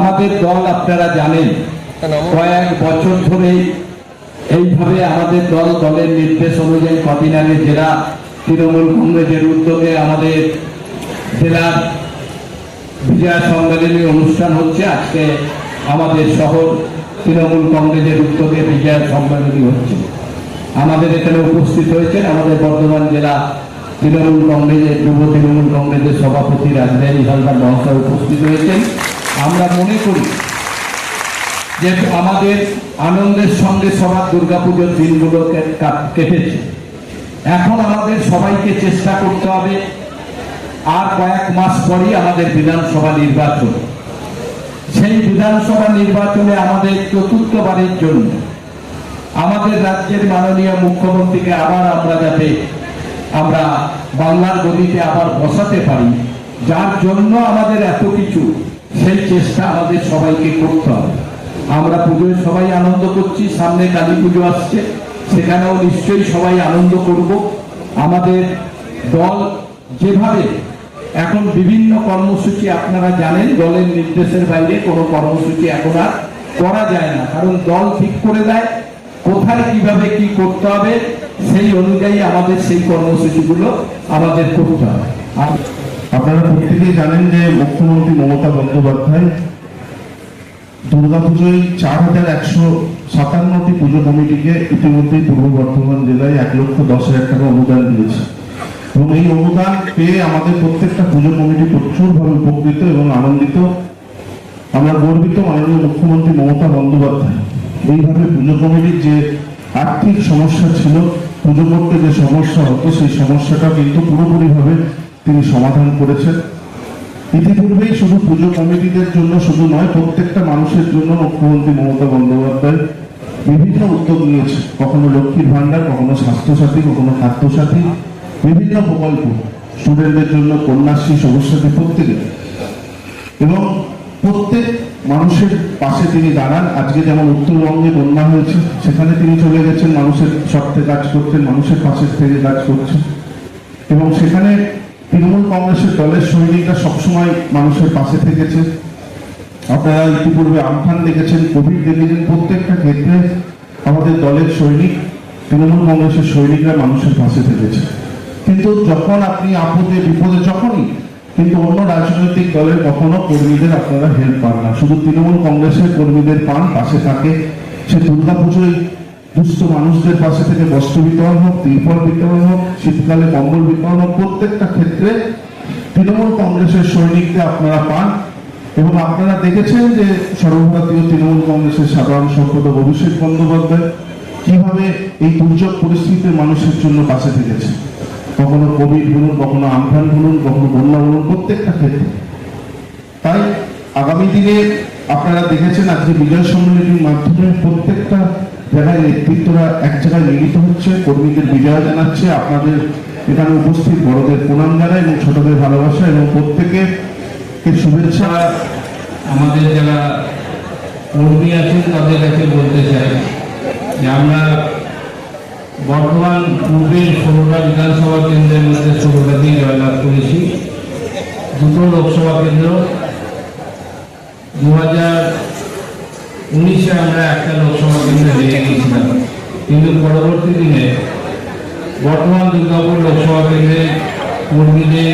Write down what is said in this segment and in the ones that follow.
আমাদের দল আপনারা জানেন। কয়েক বছর ধরে এইভাবে আমাদের দল দলের নির্দেশ অনুযায়ী কদিন আগে জেলা তৃণমূল কংগ্রেসের উদ্যোগে আমাদের জেলার বিজয়া সম্মেলনী অনুষ্ঠান হচ্ছে। আজকে আমাদের শহর তৃণমূল কংগ্রেসের উদ্যোগে বিজয়া সম্মেলনী হচ্ছে। আমাদের এখানে উপস্থিত হয়েছেন আমাদের বর্ধমান জেলা তৃণমূল কংগ্রেসের যুব তৃণমূল কংগ্রেসের সভাপতি রাজধানী হালদার মহাশয় উপস্থিত হয়েছেন। আমরা মনে করি যে আমাদের আনন্দের সঙ্গে সবার দুর্গাপুজোর দিনগুলো কেটেছে। এখন আমাদের সবাইকে চেষ্টা করতে হবে আর কয়েক মাস পরই আমাদের বিধানসভা নির্বাচন। সেই বিধানসভা নির্বাচনে আমাদের চতুর্থবারের জন্য আমাদের রাজ্যের মাননীয় মুখ্যমন্ত্রীকে আবার আমরা যাতে আমরা বাংলার গদিতে আবার বসাতে পারি, যার জন্য আমাদের এত কিছু সেই চেষ্টা আমাদের সবাইকে করতে হবে। আমরা পুজোয় সবাই আনন্দ করছি, সামনে কালী পুজো আসছে, সেখানেও নিশ্চয়ই সবাই আনন্দ করব। আমাদের দল যেভাবে এখন বিভিন্ন কর্মসূচি আপনারা জানেন, দলের নির্দেশের বাইরে কোনো কর্মসূচি এখন আর করা যায় না। কারণ দল ঠিক করে দেয়, কোথায় কীভাবে কি করতে হবে, সেই অনুযায়ী আমাদের সেই কর্মসূচিগুলো আমাদের করতে হবে। আপনারা প্রত্যেকেই জানেন যে মুখ্যমন্ত্রী মমতা বন্দ্যোপাধ্যায় দুর্গাপুজোয় চার হাজার একশো সাতান্নটি পুজো কমিটিকে ইতিমধ্যেই পূর্ব বর্ধমান জেলায় এক লক্ষ দশ হাজার টাকা অনুদান দিয়েছে। এবং এই অনুদান পেয়ে আমাদের প্রত্যেকটা পুজো কমিটি প্রচুরভাবে উপকৃত এবং আনন্দিত। আমরা গর্বিত মাননীয় মুখ্যমন্ত্রী মমতা বন্দ্যোপাধ্যায় এইভাবে পুজো কমিটির যে আর্থিক সমস্যা ছিল, পুজো করতে যে সমস্যা হতো সেই সমস্যাটা কিন্তু পুরোপুরিভাবে তিনি সমাধান করেছেন। ইতিপূর্বেই শুধু পুজো কমিটিদের জন্য শুধু নয়, প্রত্যেকটা মানুষের জন্য মুখ্যমন্ত্রী মমতা বন্দ্যোপাধ্যায় বিভিন্ন উদ্যোগ নিয়েছে কখনো লক্ষ্মীর ভান্ডার কখনো স্বাস্থ্যসাথী, কখনো খাদ্যসাথী, বিভিন্ন প্রকল্প। স্টুডেন্টদের জন্য কন্যাশ্রী, সবুজসাথী প্রত্যেকে। এবং প্রত্যেক মানুষের পাশে তিনি দাঁড়ান। আজকে যেমন উত্তরবঙ্গে বন্যা হয়েছে, সেখানে তিনি চলে গেছেন। মানুষের স্বার্থে কাজ করছেন, মানুষের পাশে থেকে কাজ করছেন। এবং সেখানে তৃণমূল কংগ্রেসের দলের সৈনিকরা সবসময় মানুষের পাশে থেকেছে। আপনারা ইতিপূর্বে আমফান দেখেছেন কোভিড দেখেছেন, প্রত্যেকটা ক্ষেত্রে আমাদের দলের সৈনিক, তৃণমূল কংগ্রেসের সৈনিকরা মানুষের পাশে থেকেছে। কিন্তু যখন আপনি আপদে, বিপদে যখনই, কিন্তু অন্য রাজনৈতিক দলের কখনো কর্মীদের আপনারা হেল্প পান না। শুধু তৃণমূল কংগ্রেসের কর্মীদের পান, পাশে থাকে সে দুর্গা দুর্গাপুজোয় দুস্থ মানুষদের পাশে থেকে বস্ত্র বিতরণ হোক তিরপল বিতরণ হোক, শীতকালে কম্বল বিতরণ হোক, প্রত্যেকটা ক্ষেত্রে তৃণমূল কংগ্রেসের সৈনিকদের আপনারা পান। এবং আপনারা দেখেছেন যে সর্বভারতীয় তৃণমূল কংগ্রেসের সাধারণ সম্পাদক অভিষেক বন্দ্যোপাধ্যায় কীভাবে এই দুর্যোগ পরিস্থিতিতে মানুষের জন্য পাশে থেকেছে কখনো কোভিড বলুন, কখনো আমফান বলুন, কখনো বন্যা বলুন, প্রত্যেকটা ক্ষেত্রে। তাই আগামী দিনে আপনারা দেখেছেন আজকে বিজয় সম্মেলনীর মাধ্যমে প্রত্যেকটা জায়গায় নেতৃত্বরা এক জায়গায় মিলিত হচ্ছে, কর্মীদের বিজয় জানাচ্ছে। আপনাদের এখানে উপস্থিত বড়দের প্রণাম জানায় এবং ছোটদের ভালোবাসা এবং প্রত্যেকে শুভেচ্ছা। আমাদের যারা কর্মী আছেন, তাদের কাছে বলতে চাই যে আমরা বর্তমান পূর্বের ষোলোটা বিধানসভা কেন্দ্রের মধ্যে ষোলোটাতেই জয়লাভ করেছি। দুটো লোকসভা কেন্দ্র দু হাজার উনিশে আমরা একটা লোকসভা কেন্দ্রে হেরে গিয়েছিলাম। কিন্তু পরবর্তী দিনে বর্তমান দুর্গাপুর লোকসভা কেন্দ্রে কর্মীদের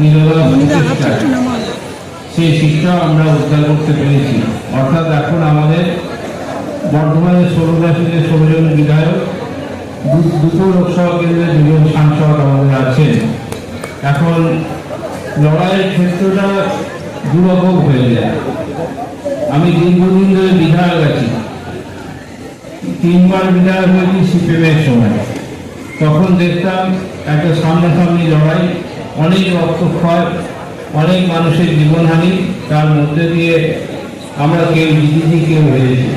নিরোধা প্রচেষ্টা সেই শিক্ষা আমরা উদ্ধার করতে পেরেছি। অর্থাৎ এখন আমাদের বর্তমানে ষোলোটা সিটে ষোলো জন বিধায়ক দুটো লোকসভা কেন্দ্রে দুজন সাংসদ আমাদের আছেন। এখন লড়াইয়ের ক্ষেত্রটা দুরকম হয়ে যায়। আমি দীর্ঘদিন ধরে বিধায়ক আছি। তিনবার বিধায়ক হয়েছি সিপিএমের সময়। তখন দেখতাম একটা সামনাসামনি লড়াই, অনেক রক্তক্ষয়, অনেক মানুষের জীবনহানি, তার মধ্যে দিয়ে আমরা কেউ জিতেছি, কেউ হেরেছি।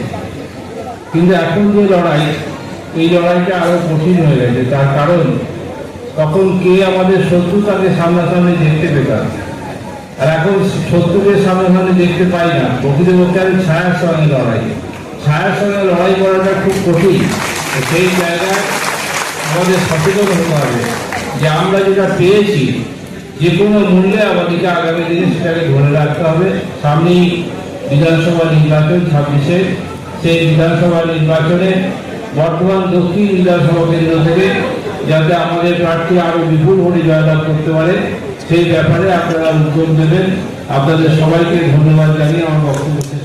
কিন্তু এখন যে লড়াই, এই লড়াইটা আরও কঠিন হয়ে গেছে। তার কারণ, তখন কে আমাদের শত্রু তাকে সামনাসামনি দেখতে পেতাম আর এখন শত্রুকে সামনাসামনি দেখতে পাই না। প্রকৃতপক্ষে আমি ছায়ার সঙ্গে লড়াই। ছায়ার সঙ্গে লড়াই করাটা খুব কঠিন। সেই জায়গায় আমাদের সচেতন হতে হবে যে আমরা যেটা পেয়েছি, যে কোনো মূল্যে আমাদেরকে আগামী দিনে সেটাকে ধরে রাখতে হবে। সামনেই বিধানসভা নির্বাচন ছাব্বিশে। সেই বিধানসভা নির্বাচনে বর্তমান দক্ষিণ বিধানসভা কেন্দ্র থেকে যাতে আমাদের প্রার্থী আরও বিপুল ভোটে জয়লাভ করতে পারে, সেই ব্যাপারে আপনারা উদ্যোগ দেবেন আপনাদের সবাইকে ধন্যবাদ জানিয়ে আমার বক্তব্য